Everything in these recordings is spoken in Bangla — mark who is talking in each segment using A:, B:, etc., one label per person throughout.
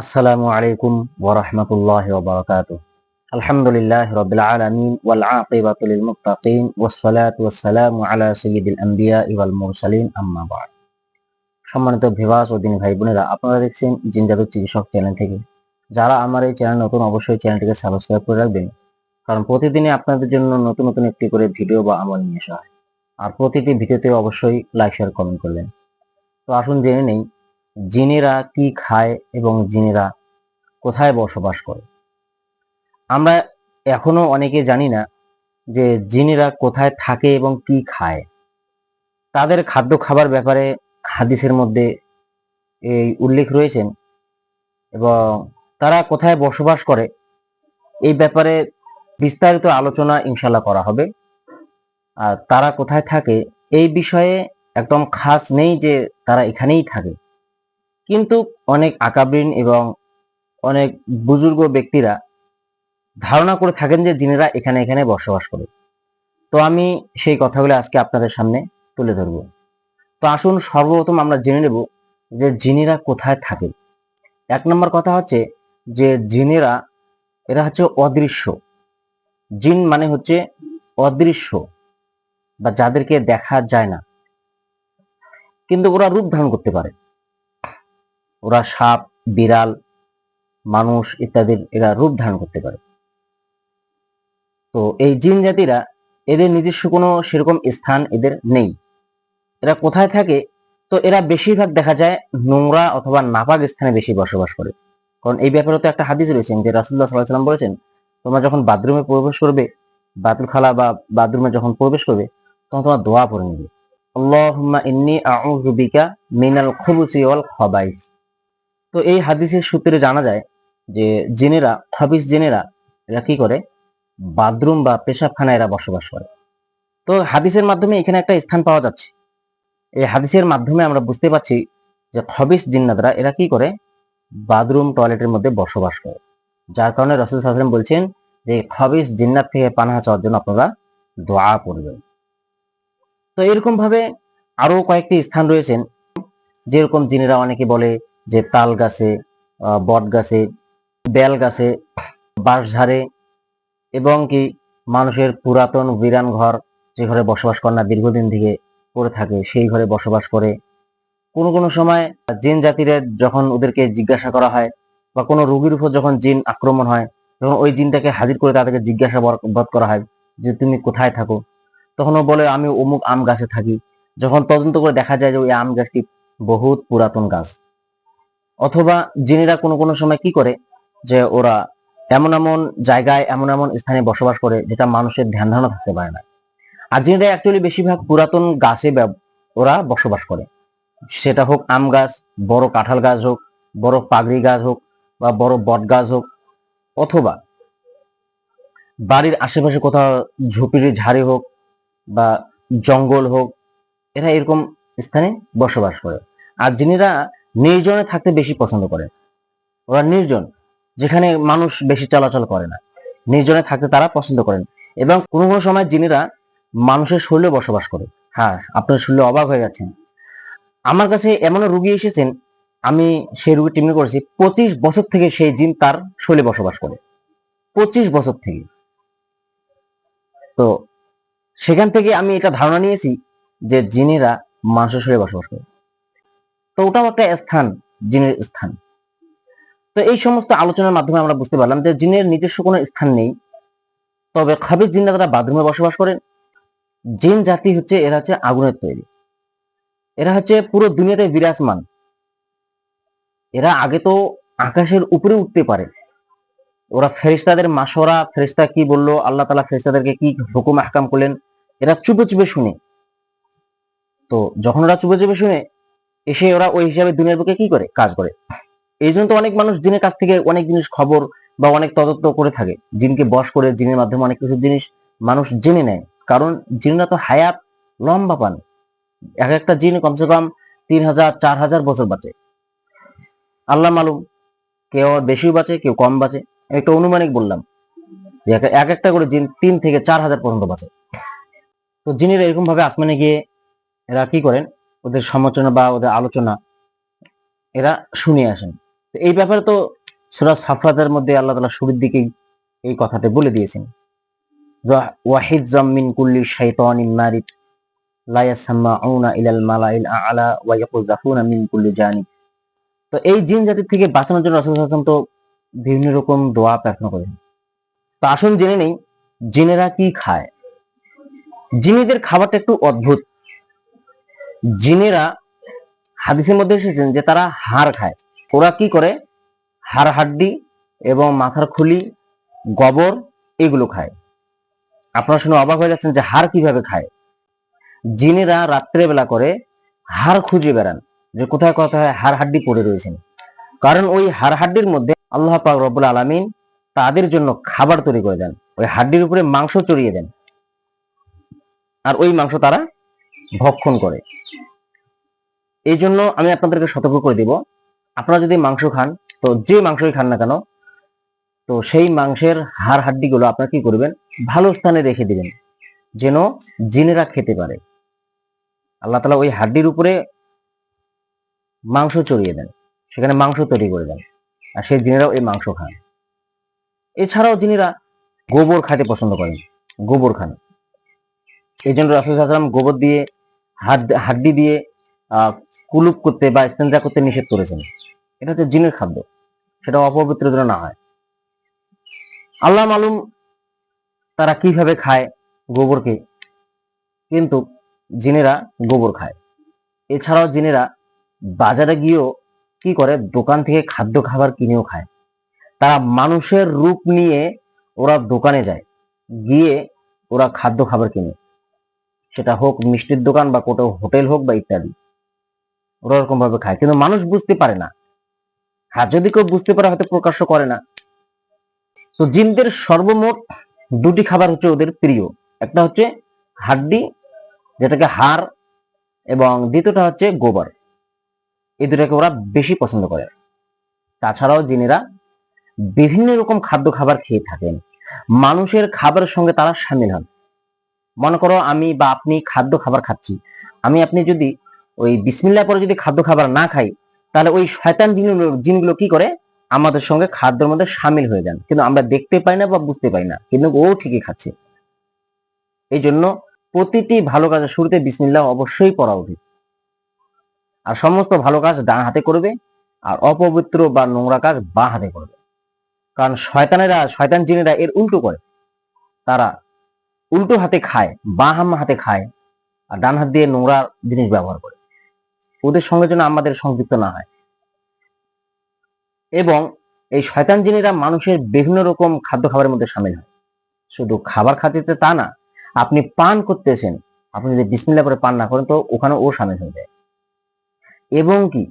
A: আসসালামু আলাইকুম ওরহমতুল্লাহ আলহামদুলিল্লাহ রবিল ওয়াল আলা সাইয়্যিদিল আম্বিয়া ওয়াল মুরসালিন, আম্মা বা'দ। সম্মানিত ভিভাস ও দিনী ভাই বোনেরা, আপনারা দেখছেন জিন্দাদু চিকিৎসক চ্যানেল থেকে। যারা আমার এই চ্যানেল নতুন, অবশ্যই চ্যানেলটিকে সাবস্ক্রাইব করে রাখবেন। কারণ প্রতিদিনই আপনাদের জন্য নতুন নতুন একটি করে ভিডিও বা আমল নিয়ে আসা হয়। আর প্রতিটি ভিডিওতে অবশ্যই লাইক শেয়ার কমেন্ট করবেন। তো আসুন জেনে নেই জিনেরা কি খায় এবং জিনেরা কোথায় বসবাস করে? আমরা এখনও অনেকে জানি না যে জিনেরা কোথায় থাকে এবং কি খায়। তাদের খাদ্য খাবার ব্যাপারে হাদিসের মধ্যে এই উল্লেখ রয়েছেন এবং তারা কোথায় বসবাস করে এই ব্যাপারে বিস্তারিত আলোচনা ইনশাল্লাহ করা হবে। আর তারা কোথায় থাকে এই বিষয়ে একদম খাস নেই যে তারা এখানেই থাকে। কিন্তু অনেক আকাবিন এবং অনেক বুজুর্গ ব্যক্তিরা ধারণা করে থাকেন যে জিনেরা এখানে এখানে বসবাস করে। তো আমি সেই কথাগুলো আজকে আপনাদের সামনে তুলে ধরব। তো আসুন সর্বপ্রথম আমরা জেনে নেব যে জিনেরা কোথায় থাকে। এক নম্বর কথা হচ্ছে যে জিনেরা, এরা হচ্ছে অদৃশ্য। জিন মানে হচ্ছে অদৃশ্য বা যাদেরকে দেখা যায় না। কিন্তু ওরা রূপ ধারণ করতে পারে। ওরা সাপ, বিড়াল, মানুষ ইত্যাদির এরা রূপ ধারণ করতে পারে। তো এই জিন জাতিরা এদের নিজস্ব কোনো সেরকম স্থান এদের নেই। এরা কোথায় থাকে? তো এরা বেশিরভাগ দেখা যায় নোংরা অথবা নাপাক স্থানে বেশি বসবাস করে। কারণ এই ব্যাপারে তো একটা হাদিস রয়েছেন যে রাসুল্লাহ সাল্লাহ সাল্লাম বলেছেন, তোমরা যখন বাথরুমে প্রবেশ করবে বাতুল খালা বা বাথরুমে যখন প্রবেশ করবে, তখন তোমার দোয়া পড়ে নেবে। আল্লাহুম্মা ইন্নী আউযু বিকা মিনাল খুবুসি ওয়াল খাবাইস। তো এই হাদিসের সূত্রে জানা যায় যে জেনেরা খবিস জেনেরা এরা কি করে? বাথরুম বা পেশাবখানায় এরা বসবাস করে। তো হাদিসের মাধ্যমে এখানে একটা স্থান পাওয়া যাচ্ছে। এই হাদিসের মাধ্যমে আমরা বুঝতে পারছি যে খবিস জিন্নাতরা এরা কি করে? বাথরুম, টয়লেটের মধ্যে বসবাস করে। যার কারণে রসুল সাল্লাম বলছেন যে খবিস জিন্নাত থেকে পানাহা চাওয়ার জন্য আপনারা দোয়া করবেন। তো এরকম ভাবে আরও কয়েকটি স্থান রয়েছেন। যেরকম জিনেরা অনেকে বলে যে তাল গাছে বট গাছে, বেল গাছে, বাঁশঝাড়ে এবং কি মানুষের পুরাতন বিরান ঘর যে ঘরে বসবাস করে না, দীর্ঘদিন থেকে পড়ে থাকে, সেই ঘরে বসবাস করে। কোনো কোনো সময় জিন জাতির যখন ওদেরকে জিজ্ঞাসা করা হয় বা কোনো রোগীর উপর যখন জিন আক্রমণ হয়, তখন ওই জিনটাকে হাজির করে তাদেরকে জিজ্ঞাসাবাদ করা হয় যে, তুমি কোথায় থাকো? তখন ও বলে, আমি অমুক আম গাছে থাকি। যখন তদন্ত করে দেখা যায় যে, ওই আম গাছটি বহুত পুরাতন গাছ। অথবা জিনেরা কোনো কোনো সময় কি করে? যে ওরা এমন এমন জায়গায়, এমন এমন স্থানে বসবাস করে যেটা মানুষের ধ্যান ধারণা থাকতে পারে না। আর জিনেরা অ্যাকচুয়ালি বেশিরভাগ পুরাতন গাছে ওরা বসবাস করে। সেটা হোক আম গাছ, বড় কাঁঠাল গাছ হোক, বড় পাগড়ি গাছ হোক বা বড় বট গাছ হোক, অথবা বাড়ির আশেপাশে কোথাও ঝুপির ঝাড়ি হোক বা জঙ্গল হোক, এরা এরকম স্থানে বসবাস করে। আর যিনিরা নির্জনে থাকতে বেশি পছন্দ করে। ওরা নির্জন, যেখানে মানুষ বেশি চলাচল করে না। নির্জনে থাকতে তারা পছন্দ করেন। এবং কোনো কোনো সময় যিনিরা মানুষের শরীরে বসবাস করে। হ্যাঁ আপনার শরীরে অবাক হয়ে যাচ্ছেন। আমার কাছে এমন রুগী এসেছেন, আমি সেই রুগী টিমে করেছি, পঁচিশ বছর থেকে সেই জিন তার শরীরে বসবাস করে। পঁচিশ বছর থেকে। তো সেখান থেকে আমি এটা ধারণা নিয়েছি যে জিনেরা মানুষের শরীরে বসবাস করে। তো ওটাও একটা স্থান, জিনের স্থান। তো এই সমস্ত আলোচনার মাধ্যমে আমরা বুঝতে পারলাম যে জিনের নিজস্ব কোনো স্থান নেই। তবে খাবিজ জিনরা তারা বাথরুমে বসবাস করেন। জিন জাতি হচ্ছে, এরা হচ্ছে আগুনের তৈরি। এরা হচ্ছে পুরো দুনিয়াতে বিরাজমান। এরা আগে তো আকাশের উপরে উঠতে পারে। ওরা ফেরিস্তাদের মাসরা ফেরিস্তা কি বলল, আল্লাহ তালা ফেরিস্তাদেরকে কি হুকুম আহকাম করলেন, এরা চুপে চুপে শুনে। তো যখন ওরা চুপে চুপে শুনে এসে ওরা ওই হিসাবে দিনের বুকে কি করে? কাজ করে। এই জন্য তো অনেক মানুষ জিনের কাছ থেকে অনেক জিনিস খবর বা অনেক তদন্ত করে থাকে। জিনকে বস করে, জিনের মাধ্যমে অনেক কিছু জিনিস মানুষ জেনে নেয়। কারণ জিনরা তো হায়াত লম্বা পান। এক একটা জিন কমসে কম তিন হাজার, চার হাজার বছর বাঁচে। আল্লাহ মালুম, কেউ বেশিও বাঁচে, কেউ কম বাঁচে। একটা অনুমানিক বললাম যে এক একটা করে জিন তিন থেকে চার হাজার পর্যন্ত বাঁচে। তো জিনেরা এরকম ভাবে আসমানে গিয়ে এরা কি করেন? ওদের সমালোচনা বা ওদের আলোচনা, এরা শুনে আসেন। এই ব্যাপারে তো সুরা সাফাতের মধ্যে আল্লাহ তালা শুরুর দিকেই এই কথাটা বলে দিয়েছেন। ওয়া- ওয়াহিদ জামিন কুল্লি শাইতানিন মারিদ, লা ইয়াসমাউনা ইলাল মালাইল আ'লা ওয়া ইয়াকুযাফুনা মিন কুল্লি জানিব। তো এই জিন জাতি থেকে বাঁচানোর জন্য রাসূল তো বিভিন্ন রকম দোয়া প্রার্থনা করেন। তো আসুন জেনে নেই, জিনেরা কি খায়? জিনেদের খাবারটা একটু অদ্ভুত। জিনেরা হাদিসের মধ্যে এসেছেন যে তারা হাড় খায়। ওরা কি করে? হাড় হাড্ডি এবং মাথার খুলি, গোবর এগুলো খায়। আপনারা শুনে অবাক হয়ে যাচ্ছেন যে হাড় কীভাবে খায়? জিনেরা রাত্রে বেলা করে হাড় খুঁজে বেড়ান যে কোথায় কোথায় হাড় হাড্ডি পড়ে রয়েছেন। কারণ ওই হাড় হাড্ডির মধ্যে আল্লাহ পাক রব্বুল আলামিন তাদের জন্য খাবার তৈরি করে দেন। ওই হাড্ডির উপরে মাংস চড়িয়ে দেন। আর ওই মাংস তারা ভক্ষণ করে। এই জন্য আমি আপনাদেরকে সতর্ক করে দিব। আপনারা যদি মাংস খান, তো যে মাংসই খান না কেন, তো সেই মাংসের হাড় হাড্ডিগুলো আপনারা কি করবেন? ভালো স্থানে রেখে দিবেন, যেন জিনেরা খেতে পারে। আল্লাহ তালা ওই হাড্ডির উপরে মাংস চড়িয়ে দেন, সেখানে মাংস তৈরি করে দেন, আর সেই জিনেরাও এই মাংস খান। এছাড়াও জিনেরা গোবর খাইতে পছন্দ করেন, গোবর খান। এই জন্য রাসুল সাল্লাম গোবর দিয়ে হাড্ডি দিয়ে কুলুপ করতে বা স্তেঞ্জা করতে নিষেধ করেছেন। এটা হচ্ছে জিনের খাদ্য। সেটা অপবিত্র যেন না হয়। আল্লাহ মালুম তারা কীভাবে খায় গোবরকে, কিন্তু জিনেরা গোবর খায়। এছাড়াও জিনেরা বাজারে গিয়েও কি করে? দোকান থেকে খাদ্য খাবার কিনেও খায়। তারা মানুষের রূপ নিয়ে ওরা দোকানে যায়। গিয়ে ওরা খাদ্য খাবার কিনে। সেটা হোক মিষ্টির দোকান বা কোথাও হোটেল হোক বা ইত্যাদি। ওরা ওরকম ভাবে খায়। কিন্তু মানুষ বুঝতে পারে না। হ্যাঁ যদি কেউ বুঝতে পারে, হয়তো প্রকাশ্য করে না। তো জিনদের সর্বমোট দুটি খাবার হচ্ছে ওদের প্রিয়। একটা হচ্ছে হাড্ডি, যেটাকে হাড় এবং দ্বিতীয়টা হচ্ছে গোবর। এই দুটাকে ওরা বেশি পছন্দ করে। তাছাড়াও জিনেরা বিভিন্ন রকম খাদ্য খাবার খেয়ে থাকেন। মানুষের খাবারের সঙ্গে তারা সামিল হন। মনে করো আমি বা আপনি খাদ্য খাবার খাচ্ছি। আমি আপনি যদি ওই বিসমিল্লা পরে যদি খাদ্য খাবার না খাই, তাহলে ওই শয়তান জিনগুলো জিনগুলো কি করে? আমাদের সঙ্গে খাদ্যের মধ্যে সামিল হয়ে যান। কিন্তু আমরা দেখতে পাই না বা বুঝতে পাই না। কিন্তু ও ঠিকই খাচ্ছে। এই জন্য প্রতিটি ভালো কাজের শুরুতে বিসমিল্লাহ অবশ্যই পড়া উচিত। আর সমস্ত ভালো কাজ ডান হাতে করবে, আর অপবিত্র বা নোংরা কাজ বা হাতে করবে। কারণ শয়তানেরা, শয়তান জিনেরা এর উল্টো করে। তারা উল্টো হাতে খায়, বা হাম হাতে খায়, আর ডান হাত দিয়ে নোংরা জিনিস ব্যবহার করে। ওদের সঙ্গে যেন আমাদের সংযুক্ত না হয়। এবং এই শয়তান জিনেরা মানুষের বিভিন্ন রকম খাদ্য খাবারের মধ্যে সামিল হয়। শুধু খাবার খাতে তা না, আপনি পান করতেছেন আপনি যদি বিসমিল্লা করে পান না করেন তো ওখানে ও সামিল হয়ে যায়। এবং কি,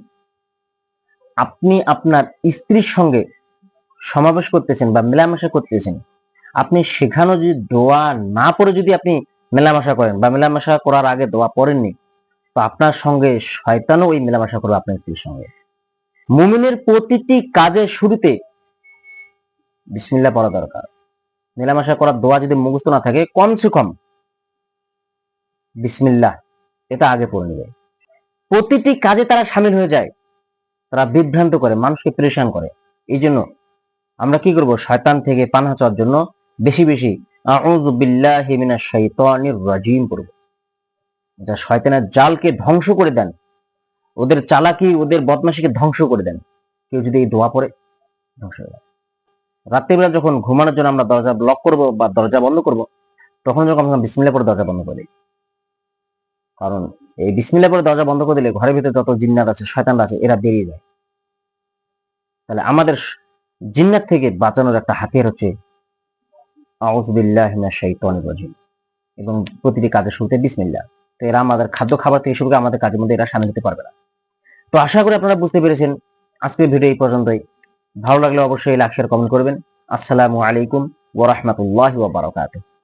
A: আপনি আপনার স্ত্রীর সঙ্গে সমাবেশ করতেছেন বা মেলামেশা করতেছেন আপনি সেখানেও যদি দোয়া না পড়ে যদি আপনি মেলামেশা করেন বা মেলামেশা করার আগে দোয়া পড়েননি, তো আপনার সঙ্গে শয়তানও ওই মেলামেশা করবে আপনার স্ত্রীর সঙ্গে। মুমিনের প্রতিটি কাজের শুরুতে বিসমিল্লাহ পড়া দরকার। মেলামেশা করার দোয়া যদি মুখস্থ না থাকে, কমসে কম বিসমিল্লাহ, এটা আগে পড়ে নেবে। প্রতিটি কাজে তারা সামিল হয়ে যায়, তারা বিভ্রান্ত করে, মানুষকে পরেশান করে। এই জন্য আমরা কি করব? শয়তান থেকে পানাহ চাওয়ার জন্য বেশি বেশি। রাজিম পড়ব। এটা শয়তানের জালকে ধ্বংস করে দেন। ওদের চালাকি, ওদের বদমাশিকে ধ্বংস করে দেন। কেউ যদি এই দোয়া পড়ে, ধ্বংস হয়ে যায় রাত্রিবেলা যখন ঘুমানোর জন্য আমরা দরজা লক করব বা দরজা বন্ধ করব, তখন যখন আমরা বিসমিল্লাহ পরে দরজা বন্ধ করে কারণ এই বিসমিল্লাহ পরে দরজা বন্ধ করে দিলে ঘরের ভিতরে যত জিন্নাত আছে, শয়তানরা আছে, এরা বেরিয়ে যায়। তাহলে আমাদের জিন্নাত থেকে বাঁচানোর একটা হাতিয়ার হচ্ছে এবং প্রতিটি কাজের শুরুতে বিসমিল্লাহ। তো এরা আমাদের খাদ্য খাবার থেকে শুরু করে আমাদের কাজের মধ্যে এরা সামিল হতে পারবে না। তো আশা করি আপনারা বুঝতে পেরেছেন। আজকের ভিডিও এই পর্যন্তই। ভালো লাগলে অবশ্যই লাইক শেয়ার কমেন্ট করবেন। আসসালামু আলাইকুম ওয়া রাহমাতুল্লাহি ওয়া বারাকাতুহু।